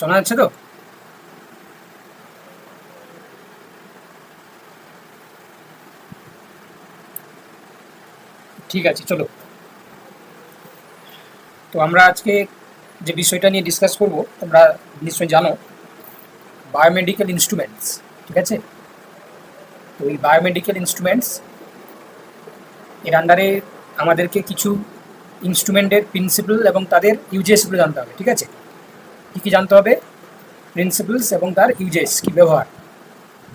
শোনা যাচ্ছে তো? ঠিক আছে, চলো। তো আমরা আজকে যে বিষয়টা নিয়ে ডিসকাস করব, তোমরা নিশ্চয়ই জানো বায়োমেডিক্যাল ইনস্ট্রুমেন্টস ঠিক আছে? তো এই বায়োমেডিক্যাল ইনস্ট্রুমেন্টস এর আন্ডারে আমাদেরকে কিছু ইনস্ট্রুমেন্টের প্রিন্সিপাল এবং তাদের ইউজেসগুলো জানতে হবে, ঠিক আছে? কী জানতে হবে? প্রিন্সিপালস এবং তার ইউজেস কি ব্যবহার?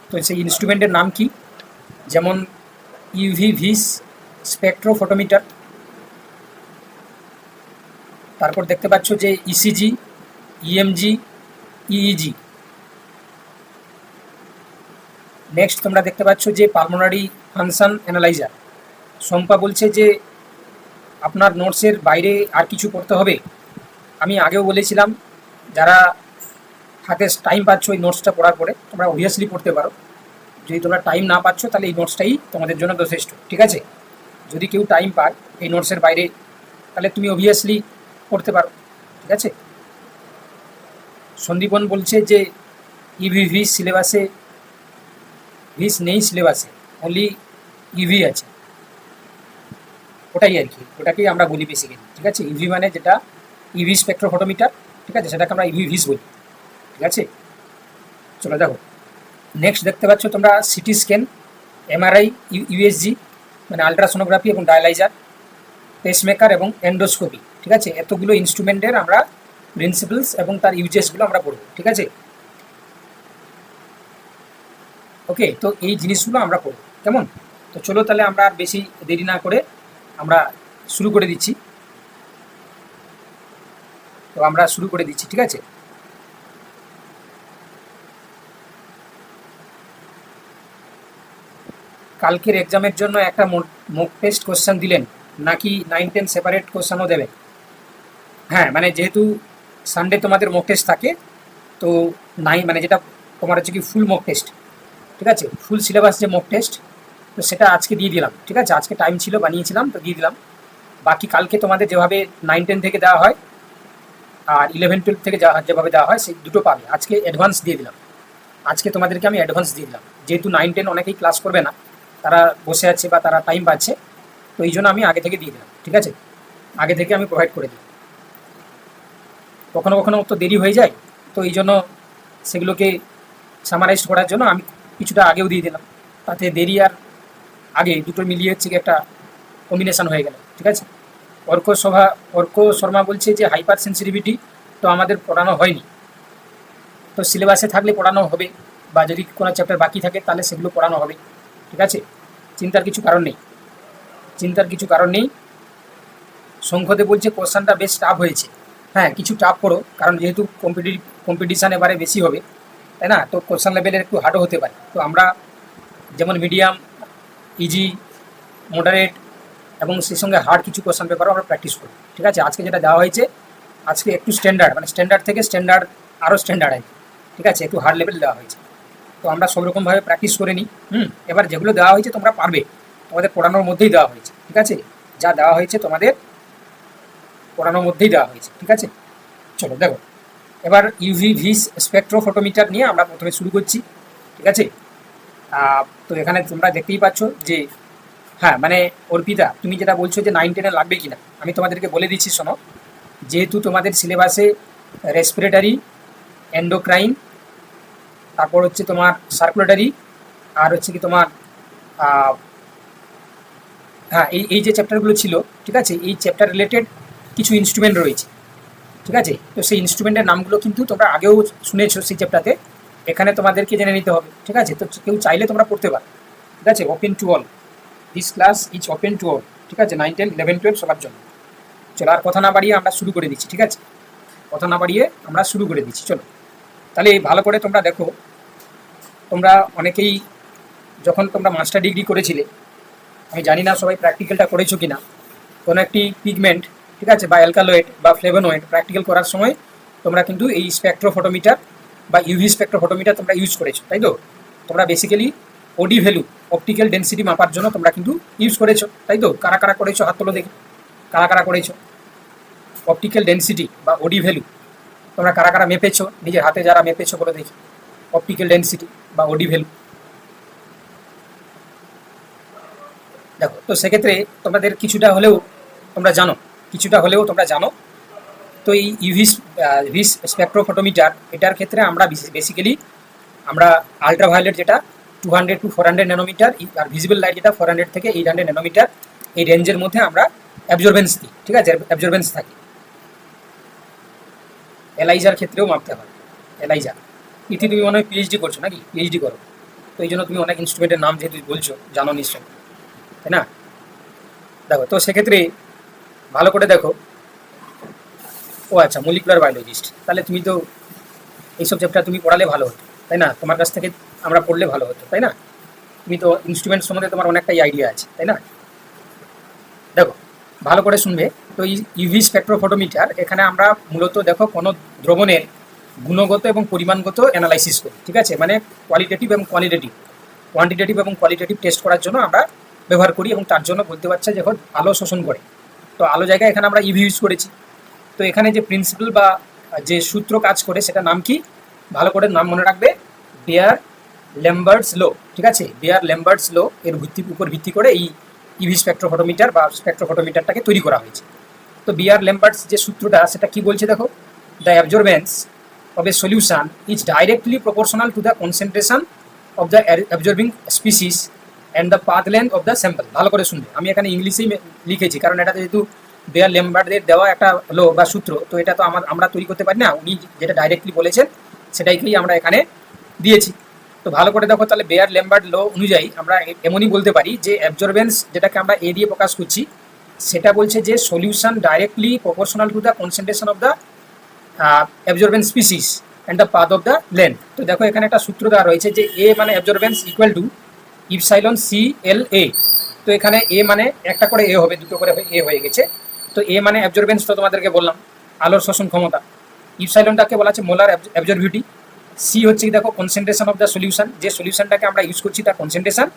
তো সেই ইনস্ট্রুমেন্টের নাম কি? যেমন ইউভি ভিস স্পেকট্রোফটোমিটার তারপর দেখতে পাচ্ছ যে ইসিজি ইএমজি ইইজি নেক্সট তোমরা দেখতে পাচ্ছ যে পালমোনারি ফাংশন অ্যানালাইজার শম্পা বলছে যে আপনার নোটসের বাইরে আর কিছু করতে হবে। আমি আগেও বলেছিলাম যারা হাতে টাইম পাচ্ছ এই নোটসটা পড়ার পরে, তোমরা অবভিয়াসলি পড়তে পারো। যদি তোমরা টাইম না পাচ্ছ, তাহলে এই নোটসটাই তোমাদের জন্য যথেষ্ট, ঠিক আছে? যদি কেউ টাইম পায় এই নোটসের বাইরে, তাহলে তুমি অবভিয়াসলি পড়তে পারো, ঠিক আছে? সন্দীপন বলছে যে ইভি ভি সিলেবাসে ভিস নেই সিলেবাসে অনলি ইভি আছে। ওটাই আর কি, ওটাকেই আমরা বলি বেসিক্যালি ঠিক আছে? ইভি মানে যেটা ইভি স্পেকট্রোফটোমিটার ঠিক আছে, সেটাকে আমরা ইভি ভিস বলি। ঠিক আছে? চলে, দেখো। নেক্সট দেখতে পাচ্ছ তোমরা সিটি স্ক্যান এমআরআই ইউএসজি মানে আলট্রাসোনোগ্রাফি এবং ডায়ালাইজার পেসমেকার এবং এন্ডোস্কোপি ঠিক আছে? এতগুলো ইনস্ট্রুমেন্টের আমরা প্রিন্সিপালস এবং তার ইউজেসগুলো আমরা পড়ব। ঠিক আছে? ওকে তো এই জিনিসগুলো আমরা পড়ব। কেমন? তো চলো তাহলে আমরা আর বেশি দেরি না করে আমরা শুরু করে দিচ্ছি। আমরা শুরু করে দিচ্ছি, ঠিক আছে? কালকের এক্সামের জন্য একটা মক টেস্ট কোশ্চেন দিলেন, নাকি নাইন টেন সেপারেট কোশ্চেনও দেবেন হ্যাঁ মানে যেহেতু সানডে তোমাদের মক টেস্ট থাকে, তো নাই মানে যেটা তোমার হচ্ছে কি ফুল মক টেস্ট ঠিক আছে? ফুল সিলেবাস যে মক টেস্ট তো সেটা আজকে দিয়ে দিলাম, ঠিক আছে? আজকে টাইম ছিল, বানিয়েছিলাম, তো দিয়ে দিলাম। বাকি কালকে তোমাদের যেভাবে নাইন টেন থেকে দেওয়া হয় আর ইলেভেন টুয়েলভ থেকে যা, যেভাবে দেওয়া হয়, সেই দুটো পাবে। আজকে অ্যাডভান্স দিয়ে দিলাম। আজকে তোমাদেরকে আমি অ্যাডভান্স দিয়ে দিলাম। যেহেতু নাইন টেন অনেকেই ক্লাস করবে না, তারা বসে আছে বা তারা টাইম পাচ্ছে, তো এই জন্য আমি আগে থেকে দিয়ে দিলাম, ঠিক আছে? আগে থেকে আমি প্রোভাইড করে দিই কখনো কখনো তো দেরি হয়ে যায়, তো এই জন্য সেগুলোকে সামারাইজ করার জন্য আমি কিছুটা আগেও দিয়ে দিলাম। তাতে দেরি আর আগে দুটো মিলিয়ে হচ্ছে একটা কম্বিনেশন হয়ে গেল, ঠিক আছে? অর্ক সভা, অর্ক শর্মা বলছে যে হাইপার সেন্সিটিভিটি তো আমাদের পড়ানো হয়নি। তো সিলেবাসে থাকলে পড়ানো হবে বা যদি কোনো চ্যাপ্টার বাকি থাকে তাহলে সেগুলো পড়ানো হবে, ঠিক আছে? চিন্তার কিছু কারণ নেই। চিন্তার কিছু কারণ নেই। সংখ্যতে বলছে কোশ্চানটা বেশ টাফ হয়েছে। হ্যাঁ কিছু টাফ করো, কারণ যেহেতু কম্পিটি কম্পিটিশান এবারে বেশি হবে, তাই না? তো কোশ্চান লেভেলের একটু হার্ডও হতে পারে। তো আমরা যেমন মিডিয়াম ইজি মডারেট এবং সেই সঙ্গে হার্ড কিছু কোশ্চান পেপারও আমরা প্র্যাকটিস করি। ঠিক আছে? আজকে যেটা দেওয়া হয়েছে, আজকে একটু স্ট্যান্ডার্ড মানে স্ট্যান্ডার্ড থেকে স্ট্যান্ডার্ড আরও স্ট্যান্ডার্ড আছে ঠিক আছে? একটু হার্ড লেভেল দেওয়া হয়েছে। তো আমরা সব রকমভাবে প্র্যাকটিস করে নিই। হুম? এবার যেগুলো দেওয়া হয়েছে তোমরা পারবে। তোমাদের পড়ানোর মধ্যেই দেওয়া হয়েছে। ঠিক আছে? যা দেওয়া হয়েছে তোমাদের পড়ানোর মধ্যেই দেওয়া হয়েছে। ঠিক আছে? চলো, দেখো। এবার ইউভি ভিস স্পেকট্রোফটোমিটার নিয়ে আমরা প্রথমে শুরু করছি। ঠিক আছে? তো এখানে তোমরা দেখতেই পাচ্ছ যে হ্যাঁ মানে অর্পিতা, তুমি যেটা বলছো যে নাইন টেনে লাগবে কিনা, আমি তোমাদেরকে বলে দিচ্ছি, শোনো। যেহেতু তোমাদের সিলেবাসে রেসপিরেটারি এন্ডোক্রাইন তারপর হচ্ছে তোমার সার্কুলেটারি আর হচ্ছে কি তোমার হ্যাঁ এই এই যে চ্যাপ্টারগুলো ছিল, ঠিক আছে, এই চ্যাপ্টার রিলেটেড কিছু ইনস্ট্রুমেন্ট রয়েছে, ঠিক আছে? তো সেই ইনস্ট্রুমেন্টের নামগুলো কিন্তু তোমরা আগেও শুনেছো সেই চ্যাপ্টারতে এখানে তোমাদেরকে জেনে নিতে হবে, ঠিক আছে? তো কেউ চাইলে তোমরা পড়তে পারো, ঠিক আছে? Open to all this class is open to ঠিক আছে? নাইন টেন ইলেভেন টুয়েলভ সবার জন্য। চলো, আর কথা না বাড়িয়ে আমরা শুরু করে দিচ্ছি, ঠিক আছে? কথা না বাড়িয়ে আমরা শুরু করে দিচ্ছি, চলো। তাহলে ভালো করে তোমরা দেখো, তোমরা অনেকেই যখন তোমরা মাস্টার ডিগ্রি করেছিলে, আমি জানি না সবাই প্র্যাকটিক্যালটা করেছ কি না কোনো একটি পিগমেন্ট ঠিক আছে? বা অ্যালকালয়েড বা ফ্লেভোনয়েড প্র্যাকটিক্যাল করার সময় তোমরা কিন্তু এই স্পেকট্রোফটোমিটার বা ইউভি স্পেকট্রোফটোমিটার তোমরা ইউজ করেছ, তাই তো? তোমরা বেসিক্যালি ওডি ভ্যালু অপটিক্যাল ডেন্সিটি মাপার জন্য তোমরা কিন্তু ইউজ করেছ, তাই তো? কারা কারা করেছ? হাত তোলো দেখি। কারা কারা করেছ? অপটিক্যাল ডেন্সিটি বা ওডি ভ্যালু তোমরা কারা কারা মেপেছো? নিজের হাতে যারা মেপেছো বলে দেখি। অপটিক্যাল ডেন্সিটি বা ওডি ভ্যালু দেখো, তো সেক্ষেত্রে তোমাদের কিছুটা হলেও তোমরা জানো। কিছুটা হলেও তোমরা জানো। তো এই ইভি ভিস স্পেকট্রোফটোমিটার এটার ক্ষেত্রে আমরা বেসিক্যালি আমরা আলট্রাভায়োলেট যেটা two hundred to four hundred nanometre R visible light যেটা ফোর হান্ড্রেড থেকে এইট হান্ড্রেড ন্যানোমিটার এই রেঞ্জের মধ্যে আমরা অ্যাবজর্বেন্স দিই, ঠিক আছে? অ্যাবজর্বেন্স থাকে। এলাইজার ক্ষেত্রেও মাপতে হয় এলাইজা ইতি তুমি মনে হয় পিএইচডি করছ নাকি? পিএইচডি করো। তো এই জন্য তুমি অনেক ইনস্ট্রুমেন্টের নাম যেহেতু বলছো, জানো নিশ্চয় তাই না? দেখো, তো সেক্ষেত্রে ভালো করে দেখো। ও আচ্ছা মলিকুলার বায়োলজিস্ট তাহলে তুমি তো এইসব চ্যাপ্টার তুমি পড়ালে ভালো হতো, তাই না? তোমার কাছ থেকে আমরা পড়লে ভালো হতো, তাই না? তুমি তো ইনস্ট্রুমেন্ট সম্বন্ধে তোমার অনেকটাই আইডিয়া আছে, তাই না? দেখো, ভালো করে শুনবে। তো ইউভি স্পেকট্রোফটোমিটার এখানে আমরা মূলত দেখো কোনো দ্রবণের গুণগত এবং পরিমাণগত অ্যানালাইসিস করি, ঠিক আছে? মানে কোয়ালিটেটিভ এবং কোয়ালিটেটিভ কোয়ান্টিটেটিভ এবং কোয়ালিটেটিভ টেস্ট করার জন্য আমরা ব্যবহার করি এবং তার জন্য বলতে পারছে যখন আলো শোষণ করে। তো আলো জায়গায় এখানে আমরা ইভি ইউজ করেছি। তো এখানে যে প্রিন্সিপাল বা যে সূত্র কাজ করে সেটা নাম কি? ভালো করে নাম মনে রাখবে। বেয়ার ল্যাম্বার্টস লো ঠিক আছে? বেয়ার ল্যাম্বার্টস লো এর ভিত্তি, উপর ভিত্তি করে এই ইভি স্পেকট্রোফটোমিটার বা স্পেকট্রোফটোমিটারটাকে তৈরি করা হয়েছে। তো বিয়ার ল্যাম্বার্টস যে সূত্রটা, সেটা কি বলছে দেখো? The absorbance a solution is directly proportional to the concentration of the ar- absorbing species and the path length of the sample ভালো করে শুনবে। আমি এখানে ইংলিশেই লিখেছি, কারণ এটা যেহেতু বেয়ার লেম্বার্ডদের দেওয়া একটা লো বা সূত্র, তো এটা তো আমার আমরা তৈরি করতে পারি না। উনি যেটা ডাইরেক্টলি বলেছেন সেটাইকেই আমরা এখানে দিয়েছি। তো ভালো করে দেখো, তাহলে বেয়ার লেম্বার্ড লো অনুযায়ী আমরা এমনই বলতে পারি যে অ্যাবজর্বেন্স যেটাকে আমরা এ দিয়ে প্রকাশ করছি, সেটা বলছে যে solution directly proportional to the concentration of the absorbance species and the path of the length তো দেখো, এখানে একটা সূত্র দেওয়া রয়েছে যে এ মানে absorbance equal to epsilon C L A তো এখানে এ মানে একটা করে এ হবে, দুটো করে এ হয়ে গেছে। তো এ মানে অ্যাবজর্বেন্স তো তোমাদেরকে বললাম, আলোর শোষণ ক্ষমতা। ইপসাইলনটাকে বলা আছে মোলার অ্যাবজর্বিটি সি হচ্ছে দেখো কনসেন্ট্রেশন অফ দ্য সলিউশন যে সলিউশনটাকে আমরা ইউজ করছি তার কনসেন্ট্রেশন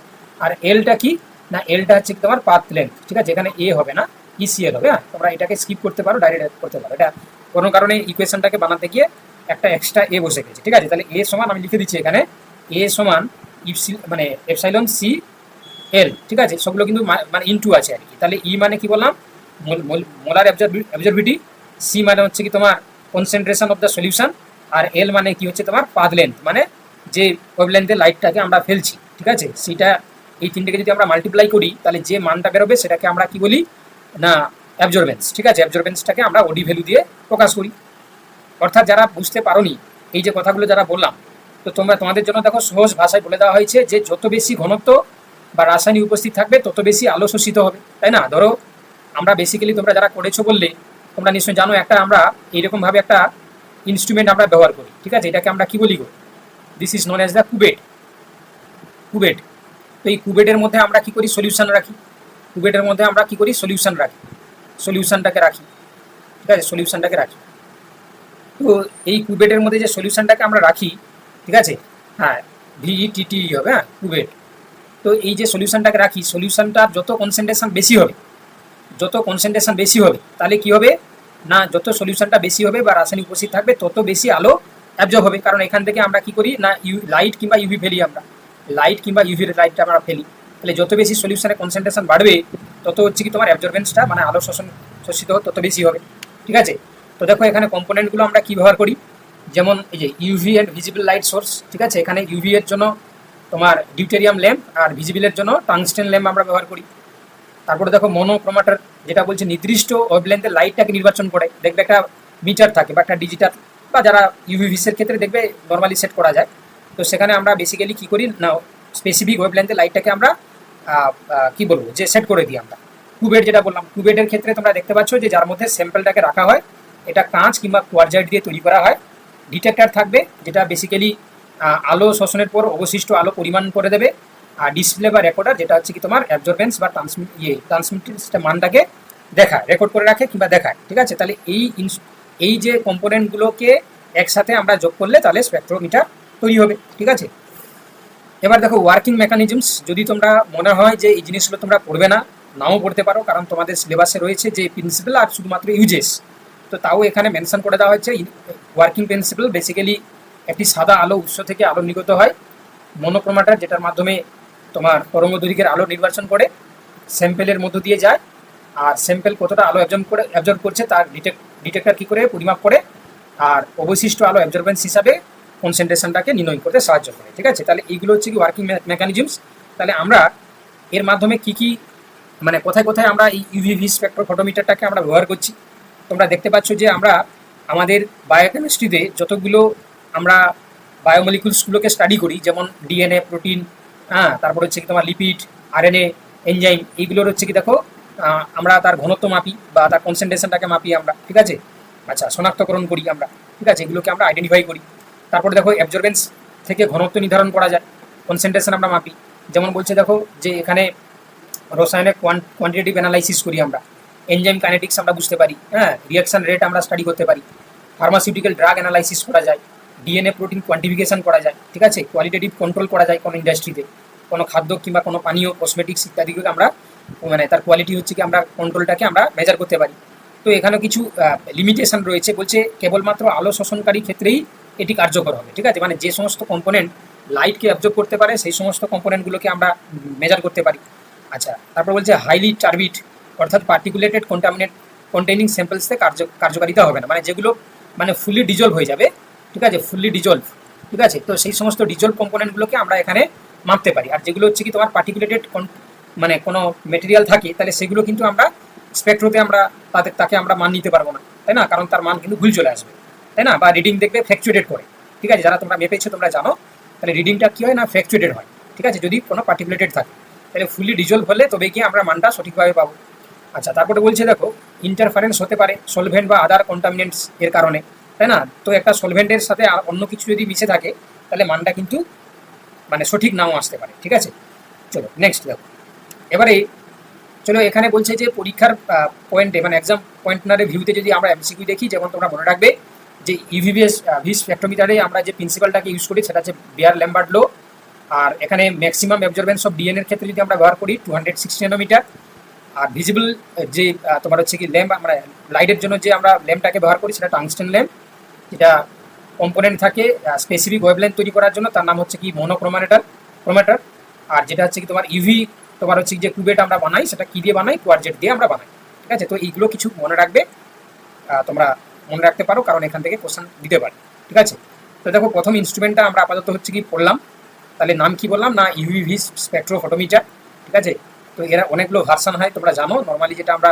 আর এলটা কি? না এলটা হচ্ছে তোমার পাথ লেন্থ ঠিক আছে? এখানে এ হবে না ইসিএল হবে হ্যাঁ? তোমরা এটাকে স্কিপ করতে পারো ডাইরেক্ট করতে পারো। এটা কোনো কারণে ইকুয়েশনটাকে বানাতে গিয়ে একটা এক্সট্রা এ বসে গেছে, ঠিক আছে? তাহলে এ সমান আমি লিখে দিচ্ছি এখানে এ সমান ইপসি মানে এপসাইলন সি এল ঠিক আছে? সবগুলো কিন্তু মানে ইনটু আছে আর কি। তাহলে ই মানে কি বললাম? মোলার অ্যাবজর্বিটি সি মানে হচ্ছে কি তোমার কনসেন্ট্রেশন অফ দ্য সলিউশন আর এল মানে কি হচ্ছে তোমার পাথ লেন্থ মানে যে ওয়েভলেন্থের লাইটটাকে আমরা ফেলছি, ঠিক আছে? সেটা এই তিনটেকে যদি আমরা মাল্টিপ্লাই করি, তাহলে যে মানটা বেরোবে সেটাকে আমরা কি বলি? না অ্যাবজর্বেন্স ঠিক আছে? অ্যাবজর্বেন্সটাকে আমরা ওডি ভ্যালু দিয়ে প্রকাশ করি। অর্থাৎ যারা বুঝতে পারোনি এই যে কথাগুলো যারা বললাম, তো তোমরা তোমাদের জন্য দেখো সহজ ভাষায় বলে দেওয়া হয়েছে যে যত বেশি ঘনত্ব বা রাসায়নিক উপস্থিত থাকবে, তত বেশি আলো শোষিত হবে, তাই না? ধরো, আমরা বেসিক্যালি তোমরা যারা করেছ বললে, তোমরা নিশ্চয়ই জানো একটা আমরা এইরকমভাবে একটা ইনস্ট্রুমেন্ট আমরা ব্যবহার করি, ঠিক আছে? এটাকে আমরা কি বলি গো? This is known as the cuvette cuvette তো এই কুবেটের মধ্যে আমরা কি করি? সলিউশন রাখি। কুবেটের মধ্যে আমরা কি করি? সলিউশন রাখি। সলিউশনটাকে রাখি। ঠিক আছে? সলিউশনটাকে রাখি। তো এই কুবেটের মধ্যে যে সলিউশনটাকে আমরা রাখি, ঠিক আছে? হ্যাঁ ভিইটিটি হবে হ্যাঁ কুবেট তো এই যে সলিউশনটাকে রাখি সলিউশনটার যত কনসেন্ট্রেশন বেশি হবে, যত কনসেন্ট্রেশন বেশি হবে, তাহলে কি হবে? না যত সলিউশনটা বেশি হবে বা রাসায়নিক উপস্থিত থাকবে, তত বেশি আলো অ্যাবজর্ব হবে। কারণ এখান থেকে আমরা কি করি না ইউ লাইট কিংবা ইউভি ফেলি আমরা। লাইট কিংবা ইউভির লাইটটা আমরা ফেলি। তাহলে যত বেশি সলিউশনের কনসেন্ট্রেশন বাড়বে, তত হচ্ছে কি তোমার অ্যাবজর্বেন্সটা মানে আলো শোষণ, শোষিত তত বেশি হবে। ঠিক আছে? তো দেখো এখানে কম্পোনেন্টগুলো আমরা কী ব্যবহার করি? যেমন এই যে UV and visible light source ঠিক আছে? এখানে ইউভি এর জন্য তোমার ডিউটেরিয়াম ল্যাম্প আর ভিজিবিলের জন্য টাংস্টেন ল্যাম্প আমরা ব্যবহার করি। তারপরে দেখো মনোক্রোমাটার, যেটা বলছে নির্দিষ্ট ওয়েভলেন্থের লাইটটাকে নির্বাচন করে। দেখবে একটা মিটার থাকে বা একটা ডিজিটাল বা যারা ইউভি ভিসের ক্ষেত্রে দেখবে নর্মালি সেট করা যায়। তো সেখানে আমরা বেসিক্যালি কি করি না স্পেসিফিক ওয়েভলেন্থের লাইটটাকে আমরা কি বলব, যে সেট করে দিই আমরা। কুবেট যেটা বললাম কুবেটের ক্ষেত্রে তোমরা দেখতে পাচ্ছ যে যার মধ্যে স্যাম্পলটাকে রাখা হয়, এটা কাঁচ কিংবা কোয়ারজাইট দিয়ে তৈরি করা হয়। ডিটেক্টর থাকবে, যেটা বেসিক্যালি আলো শোষণের পর অবশিষ্ট আলো পরিমাণ করে দেবে। আর ডিসপ্লে বা রেকর্ডার যেটা হচ্ছে কি তোমার অ্যাবজর্বেন্স বা ট্রান্সমিট ইয়ে ট্রান্সমিটের মানটাকে দেখায় রেকর্ড করে রাখে কিংবা দেখায়, ঠিক আছে? তাহলে এই এই যে কম্পোনেন্টগুলোকে একসাথে আমরা যোগ করলে তাহলে স্পেকট্রোমিটার তৈরি হবে, ঠিক আছে? এবার দেখো ওয়ার্কিং মেকানিজমস যদি তোমরা মনে হয় যে এই জিনিসগুলো তোমরা পড়বে না, নাও পড়তে পারো, কারণ তোমাদের সিলেবাসে রয়েছে যে প্রিন্সিপাল আর শুধুমাত্র ইউজেস তো তাও এখানে মেনশন করে দেওয়া হয়েছে ওয়ার্কিং প্রিন্সিপাল বেসিক্যালি একটি সাদা আলো উৎস থেকে আলো নিগত হয় মনোক্রোমাটার যেটার মাধ্যমে তোমার তরঙ্গ দৈর্ঘ্যের আলো নির্বাচন করে স্যাম্পেলের মধ্য দিয়ে যায়। আর স্যাম্পেল কতটা আলো অ্যাবজর্ব করে অ্যাবজর্ব করছে তার ডিটেক্ট ডিটেক্টর কী করে, পরিমাপ করে, আর অবশিষ্ট আলো অ্যাবজর্বেন্স হিসাবে কনসেন্ট্রেশনটাকে নির্ণয় করতে সাহায্য করে, ঠিক আছে? তাহলে এইগুলো হচ্ছে কি ওয়ার্কিং মেকানিজমস তাহলে আমরা এর মাধ্যমে কি কি মানে কোথায় কোথায় আমরা এই ইউভিভি স্পেকট্রোফটোমিটারটাকে আমরা ব্যবহার করছি? তোমরা দেখতে পাচ্ছ যে আমরা আমাদের বায়োকেমিস্ট্রিতে যতগুলো আমরা বায়োমলিকুলসগুলোকে স্টাডি করি, যেমন ডিএনএ প্রোটিন হ্যাঁ তারপর হচ্ছে কি তোমার লিপিড আরএনএ এনজাইম এইগুলোর হচ্ছে কি দেখো আমরা তার ঘনত্ব মাপি বা তার কনসেন্ট্রেশনটাকে মাপি আমরা, ঠিক আছে? আচ্ছা শনাক্তকরণ করি আমরা, ঠিক আছে? এগুলোকে আমরা আইডেন্টিফাই করি। তারপরে দেখো অ্যাবজর্বেন্স থেকে ঘনত্ব নির্ধারণ করা যায় কনসেন্ট্রেশন আমরা মাপি। যেমন বলছে দেখো, যে এখানে রসায়নের কোয়ান্টিটেটিভ অ্যানালাইসিস করি আমরা। এনজাইম কাইনেটিক্স আমরা বুঝতে পারি হ্যাঁ? রিয়াকশন রেট আমরা স্টাডি করতে পারি। ফার্মাসিউটিক্যাল ড্রাগ অ্যানালাইসিস করা যায়। ডিএনএ প্রোটিন কোয়ান্টিফিকেশন করা যায়, ঠিক আছে? কোয়ালিটেটিভ কন্ট্রোল করা যায় কোনো ইন্ডাস্ট্রিতে কোনো খাদ্য কিংবা কোনো পানীয় কসমেটিক্স ইত্যাদিকে আমরা মানে তার কোয়ালিটি হচ্ছে কি আমরা কন্ট্রোলটাকে আমরা মেজার করতে পারি। তো এখানেও কিছু লিমিটেশন রয়েছে, বলছে কেবলমাত্র আলো শোষণকারী ক্ষেত্রেই এটি কার্যকর হবে, ঠিক আছে? মানে যে সমস্ত কম্পোনেন্ট লাইটকে অ্যাবজর্ব করতে পারে, সেই সমস্ত কম্পোনেন্টগুলোকে আমরা মেজার করতে পারি। আচ্ছা তারপর বলছে হাইলি টার্বিট অর্থাৎ পার্টিকুলেটেড কন্টামিনেট কন্টেইনিং স্যাম্পলসে কার্য, কার্যকারিতা হবে না। মানে যেগুলো মানে ফুলি ডিজলভ হয়ে যাবে ঠিক আছে? ফুললি ডিজলভ ঠিক আছে? তো সেই সমস্ত ডিজলভ কম্পোনেন্টগুলোকে আমরা এখানে মাপতে পারি। আর যেগুলো হচ্ছে কি, তোমার পার্টিকুলেটেড মানে কোনো মেটেরিয়াল থাকে, তাহলে সেগুলো কিন্তু আমরা স্পেকট্রোতে আমরা তাদের, তাকে আমরা মান নিতে পারব না, তাই না? কারণ তার মান কিন্তু ভুল চলে আসবে, তাই না? বা রিডিং দেখবে ফ্ল্যাকচুয়েটেড করে, ঠিক আছে? যারা তোমরা মেপেছো, তোমরা জানো, তাহলে রিডিংটা কী হয় না ফ্ল্যাকচুয়েটেড হয়, ঠিক আছে? যদি কোনো পার্টিকুলেটেড থাকে, তাহলে ফুলি ডিজলভ হলে তবে কি আমরা মানটা সঠিকভাবে পাবো। আচ্ছা তারপরে বলছে দেখো ইন্টারফারেন্স হতে পারে সলভেন্ট বা আদার কন্টামিনেন্টস এর কারণে। তাই না? তো একটা সলভেন্টের সাথে আর অন্য কিছু যদি মিশে থাকে, তাহলে মানটা কিন্তু মানে সঠিক নাও আসতে পারে, ঠিক আছে? চলো নেক্সট দেখো। এবারে চলো, এখানে বলছে যে পরীক্ষার পয়েন্টে মানে এক্সাম পয়েন্টনারে ভিউতে যদি আমরা এমসিকিউ দেখি, যেমন তোমরা মনে রাখবে যে ইভিবিএস ভিস স্পেক্ট্রোমিটারে আমরা যে প্রিন্সিপালটাকে ইউজ করি, সেটা হচ্ছে বিয়ার ল্যাম্বার্ড লো আর এখানে ম্যাক্সিমাম অ্যাবজর্বেন্স অফ ডিএন এর ক্ষেত্রে যদি আমরা ব্যবহার করি টু হান্ড্রেড সিক্সটি নানোমিটার আর ভিজিবল যে তোমার হচ্ছে কি ল্যাম্প আমরা লাইটের জন্য যে আমরা ল্যাম্পটাকে ব্যবহার করি, সেটা টাংস্টেন ল্যাম্প যেটা কম্পোনেন্ট থাকে স্পেসিফিক ওয়েবলেন্থ তৈরি করার জন্য, তার নাম হচ্ছে কি? মনোক্রোমানেটার ক্রোমেটার আর যেটা হচ্ছে কি, তোমার ইভি তোমার হচ্ছে যে কুবেট আমরা বানাই, সেটা কি দিয়ে বানাই? কোয়ারজেট দিয়ে আমরা বানাই। ঠিক আছে? তো এইগুলো কিছু মনে রাখবে তোমরা মনে রাখতে পারো, কারণ এখান থেকে কোশ্চেন দিতে পারে। ঠিক আছে? তো দেখো, প্রথম ইনস্ট্রুমেন্টটা আমরা আপাতত হচ্ছে কি, পড়লাম। তাহলে নাম কি বললাম? না ইউভিভি স্পেকট্রোফটোমিটার ঠিক আছে? তো এরা অনেকগুলো ভার্সান হয়, তোমরা জানো। নর্মালি যেটা আমরা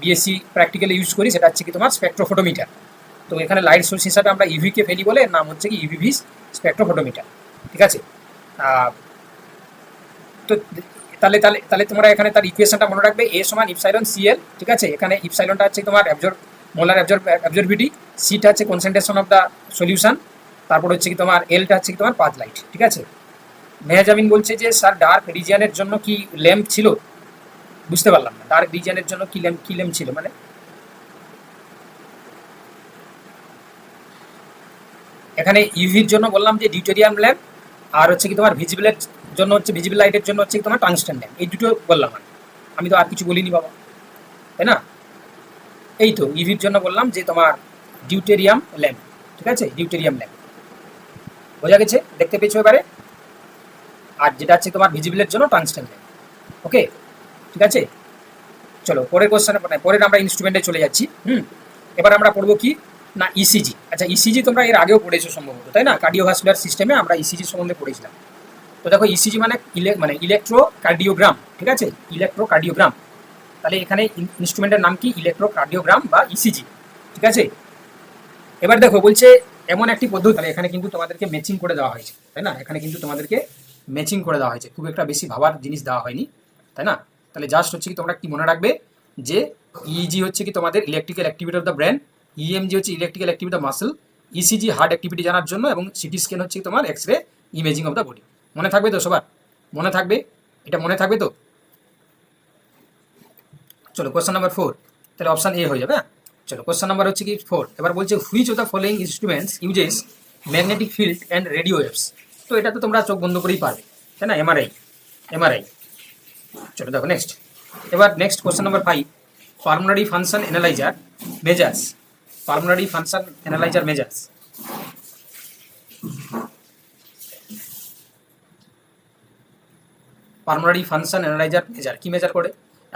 বিএসসি প্র্যাকটিক্যালি ইউজ করি, সেটা হচ্ছে কি তোমার স্পেকট্রোফটোমিটার তো এখানে লাইট সোর্স হিসাবে আমরা ইভিকে ফেলি বলে নাম হচ্ছে কি ইভিভি স্পেকট্রোফটোমিটার ঠিক আছে? তো তাহলে তাহলে তাহলে তোমরা এখানে তার ইকুয়েশনটা মনে রাখবে এ সমান ইপসাইলন সিএল ঠিক আছে? এখানে ইপসাইলনটা হচ্ছে তোমার অ্যাবজর্ব মোলার অ্যাবজর্ব অ্যাবজর্বিটি সিটা হচ্ছে কনসেন্ট্রেশন অফ দ্য সলিউশন তারপর হচ্ছে কি তোমার এলটা হচ্ছে কি তোমার পাথ লাইট ঠিক আছে? মেহাজামিন বলছে যে, স্যার ডার্ক রিজিয়নের জন্য কি ল্যাম্প ছিল? বুঝতে পারলাম না। ডার্ক রিজিয়নের জন্য কি ল্যাম্প কি ল্যাম্প ছিল? মানে এখানে ইভির জন্য বললাম যে ডিউটোরিয়াম ল্যাম্প আর হচ্ছে কি তোমার ভিজিবলের জন্য হচ্ছে ভিজিবল লাইটের জন্য হচ্ছে কি তোমার টাংস্টেন ল্যাম্প এই দুটো বললাম আমি। আমি তো আর কিছু বলিনি বাবা। তাই না? এই তো ইভির জন্য বললাম যে তোমার ডিউটেরিয়াম ল্যাম্প ঠিক আছে? ডিউটেরিয়াম ল্যাম্প বোঝা গেছে? দেখতে পেয়েছ এবারে? আর যেটা হচ্ছে তোমার ভিজিবলের জন্য টাংস্টেন ল্যাম্প ওকে? ঠিক আছে? চলো, পরের কোশ্চেনে পরের আমরা ইনস্ট্রুমেন্টে চলে যাচ্ছি। হুম? এবার আমরা পড়ব কি? না ইসিজি আচ্ছা ইসিজি তোমরা এর আগেও পড়েছো সম্ভবত, তাই না? কার্ডিওভাস্কুলার সিস্টেমে আমরা ইসিজি সম্বন্ধে পড়েছিলাম। তো দেখো ইসিজি মানে মানে ইলেকট্রো কার্ডিওগ্রাম ঠিক আছে? ইলেকট্রো কার্ডিওগ্রাম তাহলে এখানে ইনস্ট্রুমেন্টের নাম কি? ইলেকট্রো কার্ডিওগ্রাম বা ইসিজি ঠিক আছে? এবার দেখো, বলছে এমন একটি পদ্ধতি, তাহলে এখানে কিন্তু তোমাদেরকে ম্যাচিং করে দেওয়া হয়েছে, তাই না? এখানে কিন্তু তোমাদেরকে ম্যাচিং করে দেওয়া হয়েছে। খুব একটা বেশি ভাবার জিনিস দেওয়া হয়নি, তাই না? তাহলে জাস্ট হচ্ছে কি তোমরা কি মনে রাখবে? যে ইজি হচ্ছে কি তোমাদের electrical activity of the brain EMG হচ্ছে electrical activity of muscle ECG heart activity জানার জন্য এবং সিটি স্ক্যান হচ্ছে তোমার X ray imaging of the body মনে থাকবে তো সবার? মনে থাকবে? এটা মনে থাকবে তো? চলো কোশ্চেন নাম্বার ফোর তাহলে অপশান এ হয়ে যাবে হ্যাঁ? চলো কোশ্চেন নাম্বার হচ্ছে কি ফোর এবার বলছে which of the following instruments uses magnetic field and radio waves তো এটা তো তোমরা চোখ বন্ধ করেই পারবে, তাই না? এমআরআই এমআরআই চলো, দেখো নেক্সট এবার next question number five pulmonary function analyser measures pulmonary function analyser measures pulmonary function analyser measure কি মেজার করে?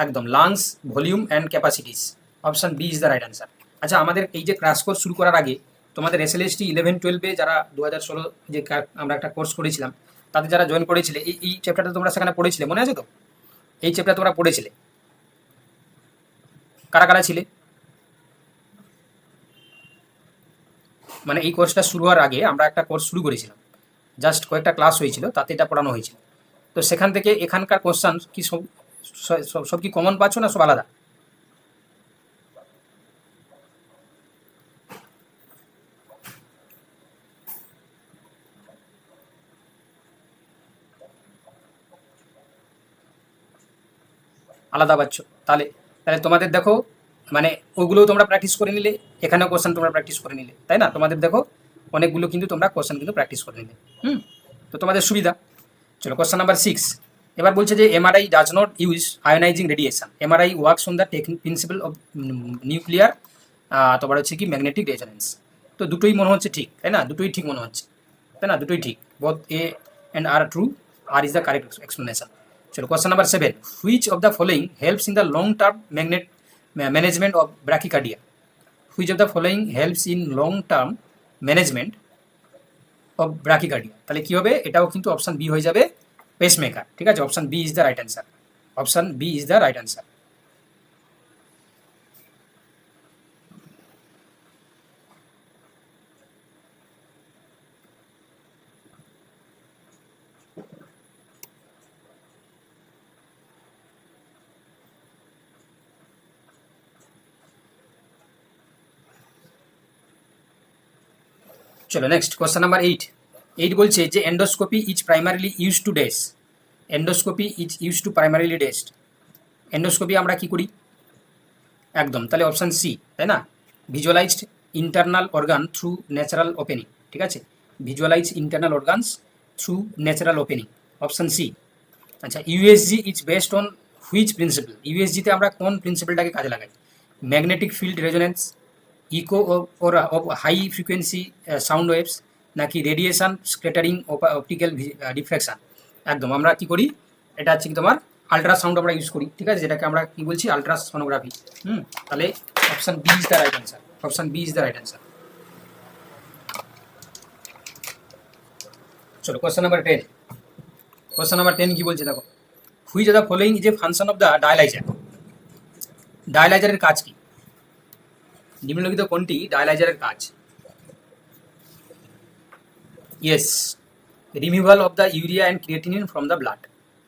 একদম lungs volume and capacities option B is the right answer আচ্ছা আমাদের এই যে ক্রাশ কোর্স শুরু করার আগে তোমাদের S L S T eleven টুয়েলভে যারা দু হাজার ষোলো যে আমরা একটা কোর্স করেছিলাম তাতে যারা জয়েন করেছিলে, এই এই চ্যাপ্টারটা তোমরা সেখানে পড়েছিলে, মনে আছে তো? এই চ্যাপ্টার তোমরা পড়েছিলে। কারা কারা ছিলে? মানে এই কোর্সটা শুরু হওয়ার আগে আমরা একটা কোর্স শুরু করেছিলাম। জাস্ট কয়েকটা ক্লাস হয়েছিল, তাতে এটা পড়ানো হয়েছিল। তো সেখান থেকে এখানকার কোশ্চান কি সব, সব- কি কমন পাচ্ছ না সব আলাদা? আলাদা পাচ্ছ। তাহলে তাহলে তোমাদের দেখো মানে ওগুলোও তোমরা প্র্যাকটিস করে নিলে, এখানেও কোশ্চেন তোমরা প্র্যাকটিস করে নিলে, তাই না? তোমাদের দেখো, অনেকগুলো কিন্তু তোমরা কোশ্চেন কিন্তু প্র্যাকটিস করে নিলে, হুম? তো তোমাদের সুবিধা। চলো কোশ্চেন নাম্বার সিক্স এবার বলছে যে MRI does not use ionising radiation MRI works on the technique principle of nuclear তোমার হচ্ছে কি ম্যাগনেটিক রেজোনেন্স তো দুটোই মনে হচ্ছে ঠিক, তাই না? দুটোই ঠিক মনে হচ্ছে, তাই না? দুটোই ঠিক। Both A and R true R is the correct explanation চলো question number seven which of the following helps in the long term magnet management of bradycardia which of the following helps in long term management of bradycardia তাহলে কী হবে? এটাও কিন্তু option B হয়ে যাবে pacemaker ঠিক আছে? Option B is the right answer option B is the right answer চলো next question number eight eight বলছে যে endoscopy is primarily use to dress endoscopy is use to primarily ডেস্ট endoscopy আমরা কি করি? একদম, তাহলে অপশান সি তাই না? Visualised internal organ through natural opening ঠিক আছে? Visualise internal organs through natural opening option C আচ্ছা USG is based on which principle ইউএসজিতে আমরা কোন প্রিন্সিপালটাকে কাজে লাগাই? Magnetic field resonance echo or of high frequency sound waves নাকি রেডিয়েশন স্ক্যাটারিং অপটিক্যাল ডিফ্লেকশন একদম, আমরা কি করি? এটা হচ্ছে কি তোমার আলট্রাসাউন্ড আমরা ইউজ করি, ঠিক আছে? যেটাকে আমরা কি বলছি? আলট্রাসোনোগ্রাফি হুম, তাহলে option B is the right answer option B is the right answer চলো question number ten question number ten কি বলছে দেখো? Which are the following a function of the dialyser ডায়ালাইজারের কাজ কি? নিম্নলিখিত কোনটি? ডায়ালাইজারের কাজ। Yes removal of the urea and creatinine from the blood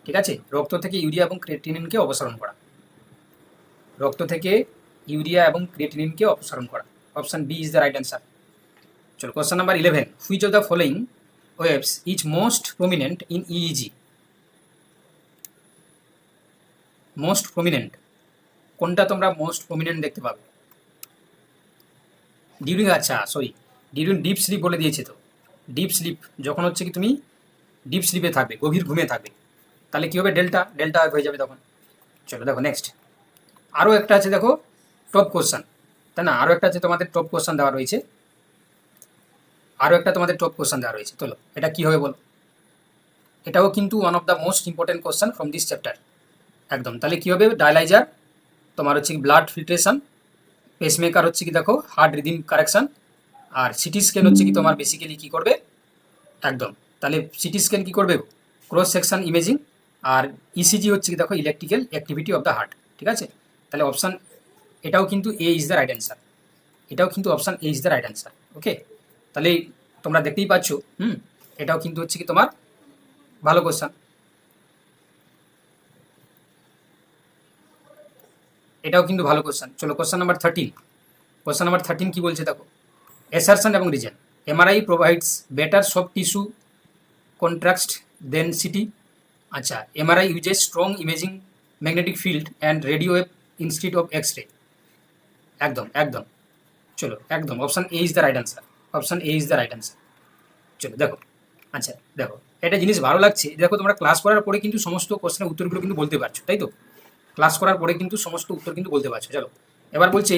ঠিক আছে? রক্ত থেকে ইউরিয়া এবং ক্রিয়েটিনিনকে অপসারণ করা। রক্ত থেকে ইউরিয়া এবং ক্রিয়েটিনিনকে অপসারণ করা। Option B is the right answer চলো question number eleven which of the following waves is most prominent in EEG most prominent কোনটা তোমরা মোস্ট প্রমিনেন্ট দেখতে পাবে? ডিউরিং আচ্ছা সরি ডিউরিং ডিপ স্লিপ বলে দিয়েছে তো। ডিপ স্লিপ যখন হচ্ছে কি তুমি ডিপ স্লিপে থাকবে, গভীর ঘুমে থাকবে, তাহলে কী হবে? ডেল্টা ডেল্টা হয়ে যাবে তখন। চলো দেখো নেক্সট আরও একটা আছে দেখো টপ কোশ্চান তাই না? আরও একটা আছে তোমাদের টপ কোশ্চান দেওয়া রয়েছে। আরও একটা তোমাদের টপ কোশ্চান দেওয়া রয়েছে। চলো, এটা কী হবে বলো? এটাও কিন্তু one of the most important question from this chapter একদম, তাহলে কী হবে? ডায়ালাইজার তোমার হচ্ছে ব্লাড ফিল্ট্রেশন পেসমেকার হচ্ছে কি দেখো হার্ট রিদিম কারেকশন আর সিটি স্ক্যান হচ্ছে কি তোমার বেসিক্যালি কি করবে? একদম। তাহলে সিটি স্ক্যান কি করবে? ক্রস সেকশন ইমেজিং আর ইসিজি হচ্ছে কি দেখো electrical activity of the heart ঠিক আছে? তাহলে অপশান এটাও কিন্তু A is the right answer এটাও কিন্তু option A is the right answer okay তাহলে তোমরা দেখতেই পাচ্ছ, হুম? এটাও কিন্তু হচ্ছে কি তোমার ভালো কোশ্চান এটাও কিন্তু ভালো কোশ্চেন চলো question number thirteen question number thirteen কী বলছে দেখো? অ্যাসারশন এবং reason MRI provides better soft tissue contrast than CT আচ্ছা MRI uses strong imaging magnetic field and radio wave instead of X ray একদম একদম। চলো, একদম। Option A is the right answer option A is the right answer চলো, দেখো। আচ্ছা দেখো। একটা জিনিস ভালো লাগছে। দেখো, তোমরা ক্লাস করার পরে কিন্তু সমস্ত কোশ্চেনের উত্তরগুলো কিন্তু বলতে পারছ, তাই তো? ক্লাস করার পরে কিন্তু সমস্ত উত্তর কিন্তু বলতে পারছ চলো। এবার বলছে